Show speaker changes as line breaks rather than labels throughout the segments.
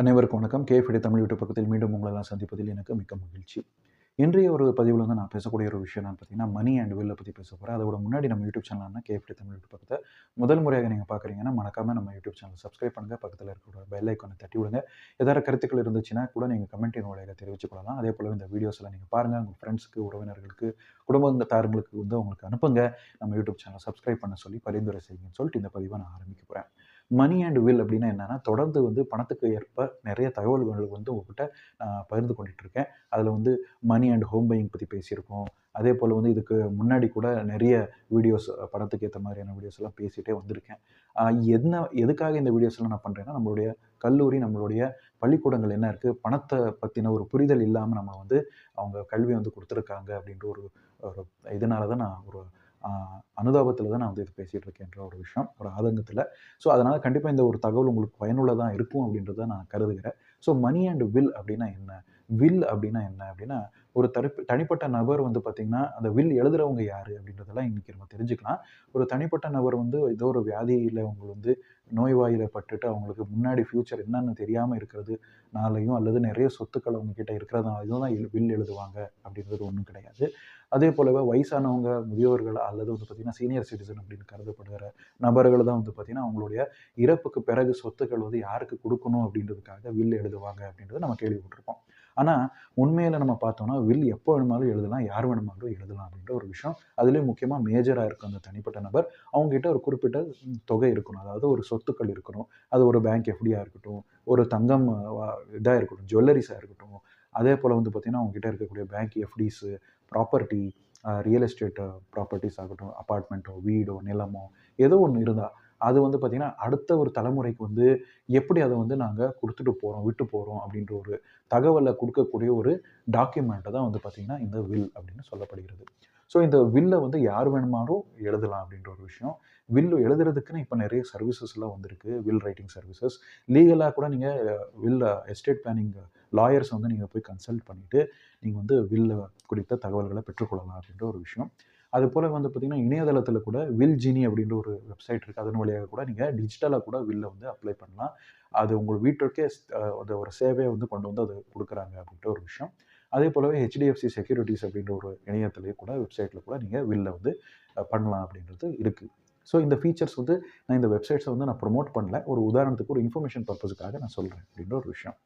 அனைவருக்கும் வணக்கம். கேஃபிடி தமிழ் யூடியூப் பக்கத்தில் மீண்டும் உங்களெல்லாம் சந்திப்பதில் எனக்கு மிக்க மகிழ்ச்சி. இன்றைய ஒரு பதிவில் வந்து நான் பேசக்கூடிய ஒரு விஷயம் நான் பார்த்தீங்கன்னா மணி அண்ட் வில்லை பற்றி பேச போகிறேன் அதோட முன்னாடி நம்ம யூடியூப் சேனல்னா கேஃபிடி தமிழ் யூடியூப் பக்கத்தை முதல் முறையாக நீங்கள் பார்க்குறீங்கன்னா மறக்காமல் நம்ம யூடியூப் சேனல் சப்ஸ்கிரைப் பண்ணுங்கள் பக்கத்தில் இருக்கிற பெல் ஐக்கானை தட்டி விடுங்க. ஏதாவது கருத்துக்கள் இருந்துச்சுன்னா கூட நீங்கள் கமெண்ட்டின் மூலியாக தெரிவித்துக் கொள்ளலாம். அதே போல் இந்த வீடியோஸில் நீங்கள் பாருங்கள் உங்கள் ஃப்ரெண்ட்ஸுக்கு உறவினர்களுக்கு குடும்பத்தார்களுக்கு வந்து உங்களுக்கு அனுப்புங்க. நம்ம யூடியூப் சேனல் சப்ஸ்கிரைப் பண்ண சொல்லி பரிந்துரை செய்யுங்கன்னு சொல்லிட்டு இந்த பதிவை நான் ஆரம்பிக்க போகிறேன் மணி அண்ட் வில் அப்படின்னா என்னென்னா தொடர்ந்து வந்து பணத்துக்கு ஏற்ப நிறைய தகவல்கள் வந்து உங்ககிட்ட நான் பகிர்ந்து கொண்டுட்டு இருக்கேன் அதில் வந்து மணி அண்ட் ஹோம் பையிங் பற்றி பேசியிருக்கோம். அதே போல் வந்து இதுக்கு முன்னாடி கூட நிறைய வீடியோஸ் படத்துக்கு ஏற்ற மாதிரியான வீடியோஸ் எல்லாம் பேசிகிட்டே வந்திருக்கேன். என்ன எதுக்காக இந்த வீடியோஸ்லாம் நான் பண்ணுறேன்னா நம்மளுடைய கல்லூரி நம்மளுடைய பள்ளிக்கூடங்கள் என்ன இருக்குது பணத்தை பற்றின ஒரு புரிதல் இல்லாமல் நம்ம வந்து அவங்க கல்வி வந்து கொடுத்துருக்காங்க அப்படின்ற ஒரு ஒரு இதனால தான் நான் ஒரு அனுதாபத்தில் தான் நான் வந்து இது பேசிகிட்டு இருக்கேன்ற ஒரு விஷயம் ஒரு ஆதங்கத்தில். ஸோ அதனால் கண்டிப்பாக இந்த ஒரு தகவல் உங்களுக்கு பயனுள்ளதாக இருக்கும் அப்படின்றத நான் கருதுகிறேன். ஸோ மணி அண்ட் வில் அப்படின்னா என்ன? வில் அப்படின்னா என்ன? அப்படின்னா ஒரு தனிப்ப தனிப்பட்ட நபர் வந்து பார்த்திங்கன்னா அந்த வில் எழுதுறவங்க யார் அப்படின்றதெல்லாம் இன்றைக்கி நம்ம தெரிஞ்சுக்கலாம். ஒரு தனிப்பட்ட நபர் வந்து ஏதோ ஒரு வியாதியில் அவங்க வந்து நோய்வாயில் பட்டுட்டு அவங்களுக்கு முன்னாடி ஃப்யூச்சர் என்னன்னு தெரியாமல் இருக்கிறது நாளையும் அல்லது நிறைய சொத்துக்கள் அவங்க கிட்ட இருக்கிறதுனால இதுதான் வில் எழுதுவாங்க அப்படின்றது ஒன்றும் கிடையாது. அதே போலவே வயசானவங்க முதியோர்கள் அல்லது வந்து பார்த்திங்கன்னா சீனியர் சிட்டிசன் அப்படின்னு கருதப்படுகிற நபர்கள் தான் வந்து பார்த்திங்கன்னா அவங்களுடைய இறப்புக்கு பிறகு சொத்துக்கள் வந்து யாருக்கு கொடுக்கணும் அப்படின்றதுக்காக வில் எழுதுவாங்க அப்படின்றத நம்ம கேள்விப்பட்டிருப்போம். ஆனால் உண்மையில் நம்ம பார்த்தோம்னா வில் எப்போ வேணுமாலும் எழுதலாம் யார் வேணுமாலும் எழுதலாம் அப்படின்ற ஒரு விஷயம். அதுலேயும் முக்கியமாக மேஜராக இருக்கும் அந்த தனிப்பட்ட நபர் அவங்ககிட்ட ஒரு குறிப்பிட்ட தொகை இருக்கணும். அதாவது ஒரு சொத்துக்கள் இருக்கணும். அது ஒரு பேங்க் எஃப்டியாக இருக்கட்டும் ஒரு தங்கம் இதாக இருக்கட்டும் ஜுவல்லரிஸாக இருக்கட்டும். அதே போல் வந்து பார்த்திங்கன்னா அவங்ககிட்ட இருக்கக்கூடிய bank FDs property real estate properties ஆகட்டும் அப்பார்ட்மெண்ட்டோ வீடோ நிலமோ ஏதோ ஒன்று இருந்தால் அது வந்து பார்த்திங்கன்னா அடுத்த ஒரு தலைமுறைக்கு வந்து எப்படி அதை வந்து நாங்கள் கொடுத்துட்டு போகிறோம் விட்டு போகிறோம் அப்படின்ற ஒரு தகவலை கொடுக்கக்கூடிய ஒரு டாக்குமெண்ட்டை தான் வந்து பார்த்திங்கன்னா இந்த வில் அப்படின்னு சொல்லப்படுகிறது. ஸோ இந்த வில்லை வந்து யார் வேணுமாலும் எழுதலாம் அப்படின்ற ஒரு விஷயம். வில்லு எழுதுறதுக்குன்னு இப்போ நிறைய சர்வீசஸ்லாம் வந்திருக்கு. வில் ரைட்டிங் சர்வீசஸ் லீகலாக கூட நீங்கள் வில் எஸ்டேட் பிளானிங் லாயர்ஸ் வந்து நீங்கள் போய் கன்சல்ட் பண்ணிவிட்டு நீங்கள் வந்து வில்ல குறித்த தகவல்களை பெற்றுக்கொள்ளலாம் அப்படின்ற ஒரு விஷயம். அது போல் வந்து பார்த்திங்கன்னா இணையதளத்தில் கூட வில் ஜினி அப்படின்ற ஒரு வெப்சைட் இருக்குது அதன் வழியாக கூட நீங்கள் டிஜிட்டலாக கூட வில்லை வந்து அப்ளை பண்ணலாம். அது உங்கள் வீட்டிற்கே அந்த ஒரு சேவையை வந்து கொண்டு வந்து அது கொடுக்குறாங்க அப்படின்ற ஒரு விஷயம். அதே போலவே ஹெச்டிஎஃப்சி செக்யூரிட்டிஸ் அப்படின்ற ஒரு இணையத்திலேயே கூட வெப்சைட்டில் கூட நீங்கள் வில்லை வந்து பண்ணலாம் அப்படின்றது இருக்குது ஸோ இந்த ஃபீச்சர்ஸ் வந்து நான் இந்த வெப்சைட்ஸை வந்து நான் ப்ரொமோட் பண்ணல. ஒரு உதாரணத்துக்கு ஒரு இன்ஃபர்மேஷன் பர்பஸுக்காக நான் சொல்கிறேன் அப்படின்ற ஒரு விஷயம்.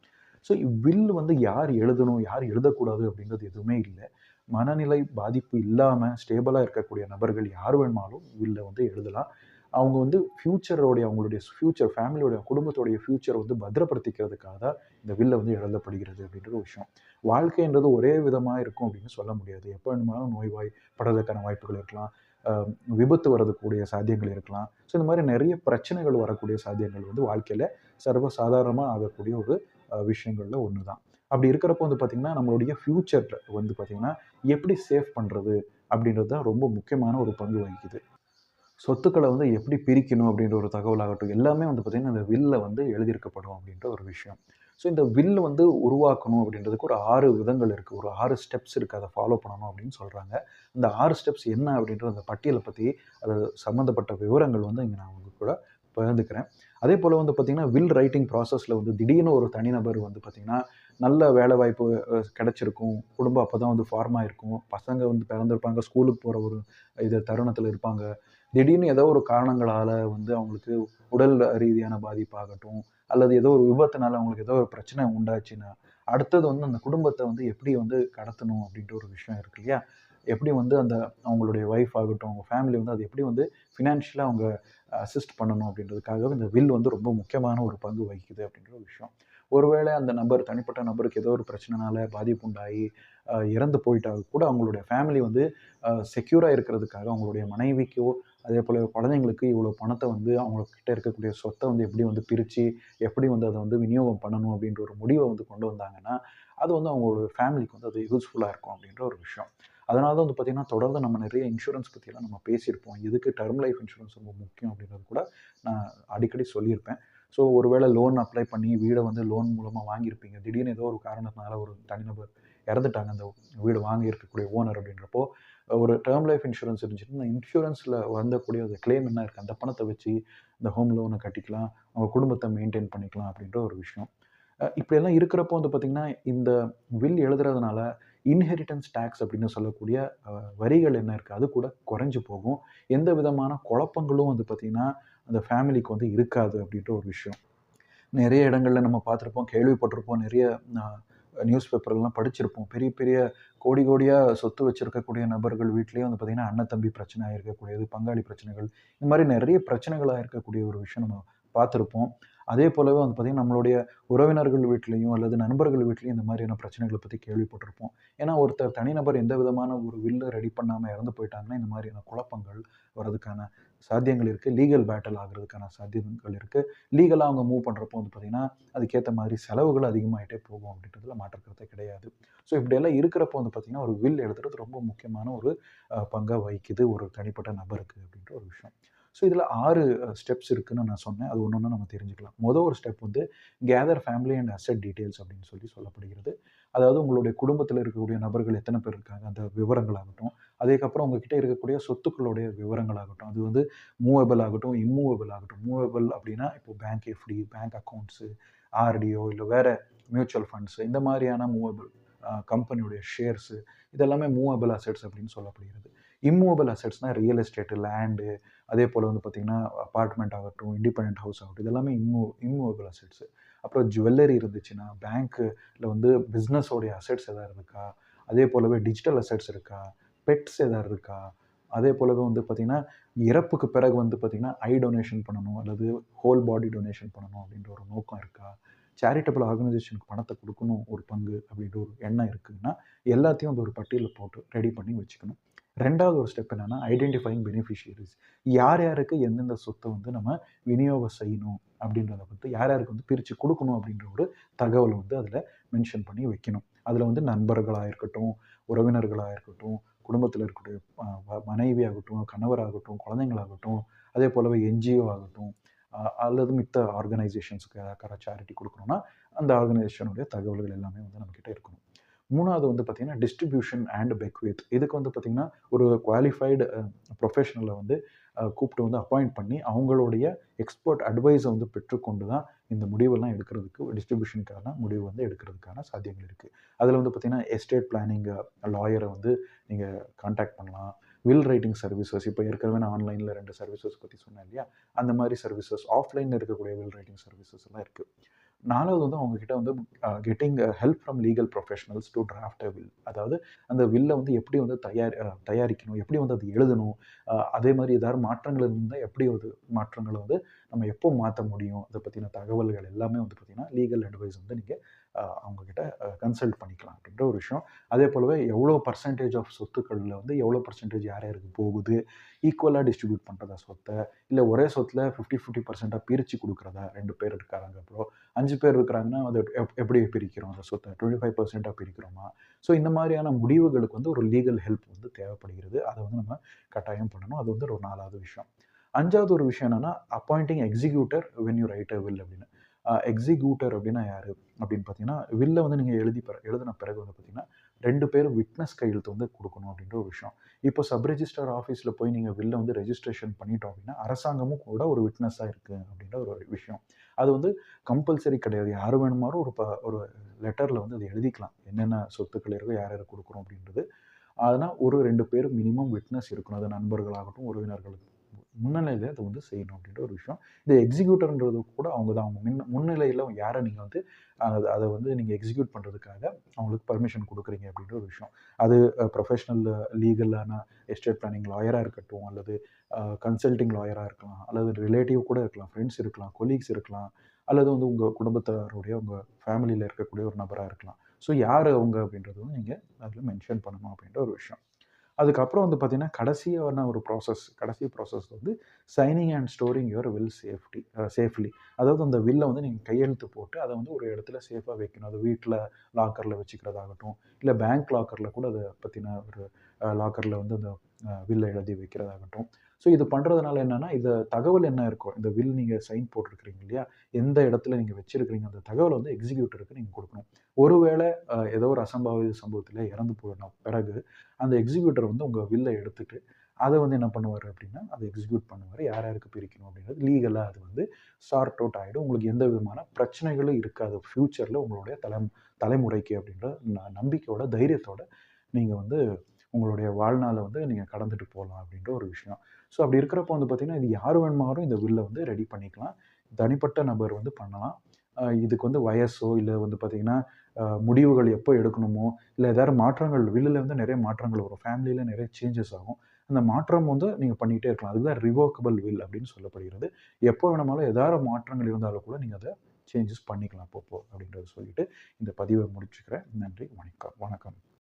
ஸோ வில் வந்து யார் எழுதணும் யார் எழுதக்கூடாது அப்படின்றது எதுவுமே இல்லை. மனநிலை பாதிப்பு இல்லாமல் ஸ்டேபிளாக இருக்கக்கூடிய நபர்கள் யார் வேணுமாலும் வில்லை வந்து எழுதலாம். அவங்க வந்து ஃப்யூச்சரோடைய அவங்களுடைய ஃப்யூச்சர் ஃபேமிலியோடைய குடும்பத்தோடைய ஃப்யூச்சரை வந்து பத்திரப்படுத்திக்கிறதுக்காக தான் இந்த வில்ல வந்து எழுதப்படுகிறது அப்படின்ற ஒரு விஷயம். வாழ்க்கைன்றது ஒரே விதமாக இருக்கும் அப்படின்னு சொல்ல முடியாது. எப்போ வேணுமானாலும் நோய்வாய் படுறதுக்கான வாய்ப்புகள் இருக்கலாம். விபத்து வரதுக்கூடிய சாத்தியங்கள் இருக்கலாம். ஸோ இந்த மாதிரி நிறைய பிரச்சனைகள் வரக்கூடிய சாத்தியங்கள் வந்து வாழ்க்கையில் சர்வ சாதாரணமாக ஆகக்கூடிய ஒரு விஷயங்களில் ஒன்று தான் அப்படி இருக்கிறப்போ வந்து பார்த்திங்கன்னா நம்மளுடைய ஃப்யூச்சர் வந்து பார்த்திங்கன்னா எப்படி சேவ் பண்ணுறது அப்படின்றது தான் ரொம்ப முக்கியமான ஒரு பங்கு வகிக்குது. சொத்துக்களை வந்து எப்படி பிரிக்கணும் அப்படின்ற ஒரு தகவலாகட்டும் எல்லாமே வந்து பார்த்திங்கன்னா இந்த வில்ல வந்து எழுதியிருக்கப்படும் அப்படின்ற ஒரு விஷயம். ஸோ இந்த வில் வந்து உருவாக்கணும் அப்படின்றதுக்கு ஒரு ஆறு விதங்கள் இருக்குது ஒரு ஆறு ஸ்டெப்ஸ் இருக்குது அதை ஃபாலோ பண்ணணும் அப்படின்னு சொல்கிறாங்க இந்த ஆறு ஸ்டெப்ஸ் என்ன அப்படின்ற அந்த பட்டியலை பற்றி அது சம்மந்தப்பட்ட விவரங்கள் வந்து இங்கே நான் அவங்க கூட பகிர்ந்துக்கிறேன். அதே போல் வந்து பார்த்திங்கன்னா வில் ரைட்டிங் ப்ராசஸில் வந்து திடீர்னு ஒரு தனிநபர் வந்து பார்த்திங்கன்னா நல்ல வேலை வாய்ப்பு கிடச்சிருக்கும். குடும்பம் அப்போ தான் வந்து ஃபார்மாக இருக்கும் பசங்க வந்து பிறந்திருப்பாங்க ஸ்கூலுக்கு போகிற ஒரு இது தருணத்தில் இருப்பாங்க. திடீர்னு ஏதோ ஒரு காரணங்களால் வந்து அவங்களுக்கு உடல் ரீதியான பாதிப்பாகட்டும் அல்லது ஏதோ ஒரு விபத்துனால அவங்களுக்கு ஏதோ ஒரு பிரச்சனை உண்டாச்சுன்னா அடுத்தது வந்து அந்த குடும்பத்தை வந்து எப்படி வந்து கடத்தணும் அப்படின்ற ஒரு விஷயம் இருக்கு இல்லையா? எப்படி வந்து அந்த அவங்களுடைய ஒய்ஃப் ஆகட்டும் அவங்க ஃபேமிலி வந்து அது எப்படி வந்து ஃபினான்ஷியலாக அவங்க அசிஸ்ட் பண்ணணும் அப்படின்றதுக்காக இந்த வில் வந்து ரொம்ப முக்கியமான ஒரு பங்கு வகிக்குது அப்படின்ற ஒரு விஷயம். ஒருவேளை அந்த நபர் தனிப்பட்ட நபருக்கு ஏதோ ஒரு பிரச்சனைனால பாதிப்பு உண்டாகி இறந்து போயிட்டால் கூட அவங்களுடைய ஃபேமிலி வந்து செக்யூராக இருக்கிறதுக்காக அவங்களுடைய மனைவிக்கோ அதே போல் குழந்தைங்களுக்கு இவ்வளோ பணத்தை வந்து அவங்கக்கிட்ட இருக்கக்கூடிய சொத்தை வந்து எப்படி வந்து பிரித்து எப்படி வந்து அதை வந்து விநியோகம் பண்ணணும் அப்படின்ற ஒரு முடிவை வந்து கொண்டு வந்தாங்கன்னா அது வந்து அவங்களோட ஃபேமிலிக்கு வந்து அது யூஸ்ஃபுல்லாக இருக்கும் அப்படின்ற ஒரு விஷயம். அதனால தான் வந்து பார்த்திங்கன்னா தொடர்ந்து நம்ம நிறைய இன்சூரன்ஸ் பற்றியெல்லாம் நம்ம பேசியிருப்போம். எதுக்கு டர்ம் லைஃப் இன்சூரன்ஸ் ரொம்ப முக்கியம் அப்படின்றது கூட நான் அடிக்கடி சொல்லியிருப்பேன். ஸோ ஒருவேளை லோன் அப்ளை பண்ணி வீடை வந்து லோன் மூலமாக வாங்கியிருப்பீங்க. திடீர்னு ஏதோ ஒரு காரணத்தினால ஒரு தனிநபர் இறந்துட்டாங்க. அந்த வீடு வாங்கி இருக்கக்கூடிய ஓனர் அப்படின்றப்போ ஒரு டேர்ம் லைஃப் இன்சூரன்ஸ் இருந்துச்சுன்னா இந்த இன்சூரன்ஸில் வந்தக்கூடிய அந்த கிளைம் என்ன இருக்குது அந்த பணத்தை வச்சு இந்த ஹோம் லோனை கட்டிக்கலாம். அவங்க குடும்பத்தை மெயின்டைன் பண்ணிக்கலாம் அப்படின்ற ஒரு விஷயம். இப்படியெல்லாம் இருக்கிறப்போ வந்து பார்த்தீங்கன்னா, இந்த வில் எழுதுறதுனால இன்ஹெரிட்டன்ஸ் டேக்ஸ் அப்படின்னு சொல்லக்கூடிய வரிகள் என்ன இருக்குது அது கூட குறைஞ்சு போகும். எந்த விதமான குழப்பங்களும் வந்து பார்த்திங்கன்னா அந்த ஃபேமிலிக்கு வந்து இருக்காது அப்படின்ற ஒரு விஷயம். நிறைய இடங்களில் நம்ம பார்த்துருப்போம், கேள்விப்பட்டிருப்போம். நிறைய நியூஸ் பேப்பர்லாம் படிச்சிருப்போம். பெரிய பெரிய கோடி கோடியாக சொத்து வச்சுருக்கக்கூடிய நபர்கள் வீட்லயே வந்து பார்த்திங்கன்னா அண்ணன் தம்பி பிரச்சனை ஆயிருக்கக்கூடியது, பங்காளி பிரச்சனைகள், இந்த மாதிரி நிறைய பிரச்சனைகளாக இருக்கக்கூடிய ஒரு விஷயம் நம்ம பார்த்துருப்போம். அதே போலவே வந்து பார்த்தீங்கன்னா, நம்மளுடைய உறவினர்கள் வீட்லேயும் அல்லது நண்பர்கள் வீட்லேயும் இந்த மாதிரியான பிரச்சனைகளை பற்றி கேள்விப்பட்டிருப்போம். ஏன்னா, ஒருத்தர் தனிநபர் எந்த விதமான ஒரு வில்ல ரெடி பண்ணாமல் இறந்து போயிட்டாங்கன்னா, இந்த மாதிரியான குழப்பங்கள் வரதுக்கான சாத்தியங்கள் இருக்குது லீகல் பேட்டில் ஆகிறதுக்கான சாத்தியங்கள் இருக்குது லீகலாக அவங்க மூவ் பண்ணுறப்போ வந்து பார்த்தீங்கன்னா, அதுக்கேற்ற மாதிரி செலவுகள் அதிகமாகிட்டே போகும் அப்படின்றதுல மாற்று கருத்தே கிடையாது. ஸோ இப்படியெல்லாம் இருக்கிறப்போ வந்து பார்த்தீங்கன்னா, ஒரு வில் எழுதுறது ரொம்ப முக்கியமான ஒரு பங்காக வகிக்குது ஒரு தனிப்பட்ட நபருக்கு அப்படின்ற ஒரு விஷயம். ஸோ இதில் ஆறு ஸ்டெப்ஸ் இருக்குன்னு நான் சொன்னேன். அது ஒன்று ஒன்று நம்ம தெரிஞ்சுக்கலாம். மொத ஒரு ஸ்டெப் வந்து gather family and asset details அப்படின்னு சொல்லி சொல்லப்படுகிறது. அதாவது உங்களுடைய குடும்பத்தில் இருக்கக்கூடிய நபர்கள் எத்தனை பேர் இருக்காங்க, அந்த விவரங்களாகட்டும், அதுக்கப்புறம் உங்ககிட்ட இருக்கக்கூடிய சொத்துக்களுடைய விவரங்களாகட்டும், அது வந்து மூவபிள் ஆகட்டும், இம்மூவபிள் ஆகட்டும். மூவபிள் அப்படின்னா, இப்போ பேங்க் எஃப்டி, பேங்க் அக்கவுண்ட்ஸு, ஆர்டிஓ இல்லை வேறு மியூச்சுவல் ஃபண்ட்ஸு இந்த மாதிரியான மூவபிள் கம்பெனியுடைய ஷேர்ஸு இதெல்லாமே மூவபிள் அசெட்ஸ் அப்படின்னு சொல்லப்படுகிறது. இம்மூவபிள் அசட்ஸ்னால் ரியல் எஸ்டேட்டு லேண்டு அதே போல் வந்து பார்த்தீங்கன்னா, அபார்ட்மெண்ட் ஆகட்டும், இண்டிபெண்ட் ஹவுஸ் ஆகட்டும், இதெல்லாமே இம்மூ இம்மூவபிள் அசெட்ஸு அப்புறம் ஜுவல்லரி இருந்துச்சுன்னா, பேங்க்கில் வந்து பிஸ்னஸோடைய அசெட்ஸ் எதாவது இருக்கா? அதே போலவே டிஜிட்டல் அசெட்ஸ் இருக்கா? பெட்ஸ் எதாவது இருக்கா? அதே போலவே வந்து பார்த்திங்கன்னா இறப்புக்கு பிறகு வந்து பார்த்திங்கன்னா ஐ டொனேஷன் பண்ணணும் அல்லது ஹோல் பாடி டொனேஷன் பண்ணணும் அப்படின்ற ஒரு நோக்கம் இருக்கா? சேரிட்டபிள் ஆர்கனைசேஷனுக்கு பணத்தை கொடுக்கணும் ஒரு பங்கு அப்படின்ற ஒரு எண்ணம் இருக்குதுன்னா எல்லாத்தையும் வந்து ஒரு பட்டியலில் போட்டு ரெடி பண்ணி வச்சுக்கணும். ரெண்டாவது ஒரு ஸ்டெப் என்னன்னா, ஐடென்டிஃபைங் பெனிஃபிஷியரிஸ் யார் யாருக்கு எந்தெந்த சொத்தை வந்து நம்ம விநியோகம் செய்யணும் அப்படின்றத பார்த்து யார் யாருக்கு வந்து பிரித்து கொடுக்கணும் அப்படின்ற ஒரு தகவல் வந்து அதில் மென்ஷன் பண்ணி வைக்கணும். அதில் வந்து நண்பர்களாக இருக்கட்டும், உறவினர்களாக இருக்கட்டும், குடும்பத்தில் இருக்கக்கூடிய மனைவி வ மனைவியாகட்டும், கணவராகட்டும், குழந்தைங்களாகட்டும், அதே போலவே என்ஜிஓ ஆகட்டும், அல்லது மித்த ஆர்கனைசேஷன்ஸுக்கு யாருக்காவது சேரிட்டி குடுக்கணும்னா, அந்த ஆர்கனைசேஷனுடைய தகவல்கள் எல்லாமே வந்து நம்மக்கிட்ட இருக்கணும். மூணாவது வந்து பார்த்தீங்கன்னா, டிஸ்ட்ரிபியூஷன் அண்ட் பெக்வேத் இதுக்கு வந்து பார்த்தீங்கன்னா, ஒரு குவாலிஃபைடு ப்ரொஃபஷனலை வந்து கூப்பிட்டு வந்து அப்பாயிண்ட் பண்ணி, அவங்களுடைய எக்ஸ்பர்ட் அட்வைஸை வந்து பெற்றுக்கொண்டு தான் இந்த முடிவெல்லாம் எடுக்கிறதுக்கு டிஸ்ட்ரிபியூஷனுக்கான முடிவு வந்து எடுக்கிறதுக்கான சாத்தியங்கள் இருக்குது அதில் வந்து பார்த்தீங்கன்னா, எஸ்டேட் பிளானிங் லாயரை வந்து நீங்கள் கான்டாக்ட் பண்ணலாம். வில் ரைட்டிங் சர்வீசஸ் இப்போ ஏற்கனவே நான் ஆன்லைனில் ரெண்டு சர்வீசஸ் பற்றி சொன்னேன் இல்லையா? அந்த மாதிரி சர்வீசஸ், ஆஃப்லைனில் இருக்கக்கூடிய வில் ரைட்டிங் சர்வீசஸ் எல்லாம் இருக்குது நாலாவது வந்து அவங்கக்கிட்ட வந்து getting help from legal professionals to draft a will. அதாவது அந்த வில்லை வந்து எப்படி வந்து தயார் தயாரிக்கணும்? எப்படி வந்து அது எழுதணும்? அதே மாதிரி ஏதாவது மாற்றங்கள் இருந்தால் எப்படி வந்து மாற்றங்களை வந்து நம்ம எப்போ மாற்ற முடியும்? அதை பற்றின தகவல்கள் எல்லாமே வந்து பார்த்தீங்கன்னா, லீகல் அட்வைஸ் வந்து நீங்கள் அவங்கக்கிட்ட கன்சல்ட் பண்ணிக்கலாம் அப்படின்ற ஒரு விஷயம். அதே போலவே எவ்வளோ பெர்சன்டேஜ் ஆஃப் சொத்துக்களில் வந்து எவ்வளோ பர்சன்டேஜ் யார் யாருக்கு போகுது? ஈக்குவலாக டிஸ்ட்ரிபியூட் பண்ணுறதா சொத்தை இல்லை ஒரே சொத்துல ஃபிஃப்டி ஃபிஃப்டி பர்சென்ட்டாக பிரித்து கொடுக்குறதா ரெண்டு பேர் இருக்காங்க அப்புறம் அஞ்சு பேர் இருக்கிறாங்கன்னா, அதை எப் எப்படி பிரிக்கிறோம் அந்த சொத்தை டுவெண்ட்டி ஃபைவ் பர்சன்ட்டாக பிரிக்கிறோமா? ஸோ இந்த மாதிரியான முடிவுகளுக்கு வந்து ஒரு லீகல் ஹெல்ப் வந்து தேவைப்படுகிறது. அதை வந்து நம்ம கட்டாயம் பண்ணணும். அது வந்து ஒரு நாலாவது விஷயம். அஞ்சாவது ஒரு விஷயம் என்னென்னா appointing executor when you write a will அப்படின்னு. எக்ஸிக்யூட்டர் அப்படின்னா யார் அப்படின்னு பார்த்தீங்கன்னா, வில்ல வந்து நீங்கள் எழுதி பிற எழுதின பிறகு வந்து பார்த்தீங்கன்னா, ரெண்டு பேரும் விட்னஸ் கையெழுத்து வந்து கொடுக்கணும் அப்படின்ற ஒரு விஷயம். இப்போ சப் ரெஜிஸ்டர் ஆஃபீஸில் போய் நீங்கள் வில்ல வந்து ரெஜிஸ்ட்ரேஷன் பண்ணிட்டோம் அப்படின்னா, அரசாங்கமும் கூட ஒரு விட்னஸாக இருக்குது அப்படின்ற ஒரு விஷயம். அது வந்து கம்பல்சரி கிடையாது. யார் வேணுமாரும் ஒரு ப ஒரு லெட்டரில் வந்து அது எழுதிக்கலாம். என்னென்ன சொத்துக்கள் இருக்கோ, யார் யார் கொடுக்குறோம் அப்படின்றது. அதனால் ஒரு ரெண்டு பேர் மினிமம் விட்னஸ் இருக்கணும். அது நண்பர்களாகட்டும், உறவினர்களுக்கு முன்னிலையில் அதை வந்து செய்யணும் அப்படின்ற ஒரு விஷயம். இந்த எக்ஸிக்யூட்டர்ன்றது கூட அவங்க தான். அவங்க மின் முன்னிலையில் யாரை நீங்கள் வந்து அதை வந்து நீங்கள் எக்ஸிக்யூட் பண்ணுறதுக்காக அவங்களுக்கு பர்மிஷன் கொடுக்குறீங்க அப்படின்ற ஒரு விஷயம். அது ப்ரொஃபஷனல் லீகலான எஸ்டேட் பிளானிங் லாயராக இருக்கட்டும், அல்லது கன்சல்ட்டிங் கன்சல்டிங் இருக்கலாம், அல்லது ரிலேட்டிவ் கூட இருக்கலாம், ஃப்ரெண்ட்ஸ் இருக்கலாம், கொலீக்ஸ் இருக்கலாம், அல்லது வந்து உங்கள் குடும்பத்தாருடைய உங்கள் ஃபேமிலியில் இருக்கக்கூடிய ஒரு நபராக இருக்கலாம். ஸோ யார் அவங்க அப்படின்றது வந்து அதில் மென்ஷன் பண்ணணும் அப்படின்ற ஒரு விஷயம். அதுக்கப்புறம் வந்து பார்த்திங்கன்னா கடைசியான ஒரு ப்ராசஸ் கடைசி ப்ராசஸ் வந்து signing and storing your will safety safely. அதாவது அந்த வில்லை வந்து நீங்கள் கையெழுத்து போட்டு, அதை வந்து ஒரு இடத்துல சேஃபாக வைக்கணும். அது வீட்டில் லாக்கரில் வச்சுக்கிறதாகட்டும், இல்லை பேங்க் லாக்கரில் கூட அதை பற்றின ஒரு லாக்கரில் வந்து அந்த வில்ல எழுதி வைக்கிறதாகட்டும். ஸோ இது பண்ணுறதுனால என்னென்னா இந்த தகவல் என்ன இருக்கோ, இந்த வில் நீங்கள் சைன் போட்டிருக்கிறீங்க இல்லையா? எந்த இடத்துல நீங்கள் வச்சுருக்கிறீங்க அந்த தகவல் வந்து எக்ஸிக்யூட்டருக்கு நீங்கள் கொடுக்கணும். ஒருவேளை ஏதோ ஒரு அசம்பாவித சம்பவத்தில் இறந்து போன பிறகு, அந்த எக்ஸிக்யூட்டர் வந்து உங்கள் வில்லை எடுத்துகிட்டு அதை வந்து என்ன பண்ணுவார் அப்படின்னா அதை எக்ஸிக்யூட் பண்ணுவார். யார் யாருக்கு பிரிக்கணும் அப்படின்றது லீகலாக அது வந்து சார்ட் அவுட் ஆகிடும் உங்களுக்கு எந்த விதமான பிரச்சனைகளும் இருக்காது. ஃப்யூச்சரில் உங்களுடைய தலை தலைமுறைக்கு அப்படின்ற ந- நம்பிக்கையோட தைரியத்தோட நீங்கள் வந்து உங்களுடைய வாழ்நாளை வந்து நீங்கள் கடந்துட்டு போகலாம் அப்படின்ற ஒரு விஷயம். ஸோ அப்படி இருக்கிறப்போ வந்து பார்த்திங்கன்னா இது யார் வேணுமாலும் இந்த வில்லை வந்து ரெடி பண்ணிக்கலாம். தனிப்பட்ட நபர் வந்து பண்ணலாம். இதுக்கு வந்து வயசோ இல்லை வந்து பார்த்திங்கன்னா முடிவுகள் எப்போ எடுக்கணுமோ இல்லை ஏதாவது மாற்றங்கள் வில்லில் வந்து நிறைய மாற்றங்கள் வரும். ஃபேமிலியில் நிறைய சேஞ்சஸ் ஆகும். அந்த மாற்றம் வந்து நீங்கள் பண்ணிகிட்டே இருக்கலாம். அதுதான் ரிவோக்கபிள் வில் அப்படின்னு சொல்லப்படுகிறது. எப்போ வேணுமாலும் ஏதாவது மாற்றங்கள் இருந்தாலும் கூட நீங்கள் அதை சேஞ்சஸ் பண்ணிக்கலாம் அப்பப்போ அப்படின்றத சொல்லிட்டு இந்த பதிவை முடிச்சுக்கிறேன். நன்றி வணக்கம். வணக்கம்.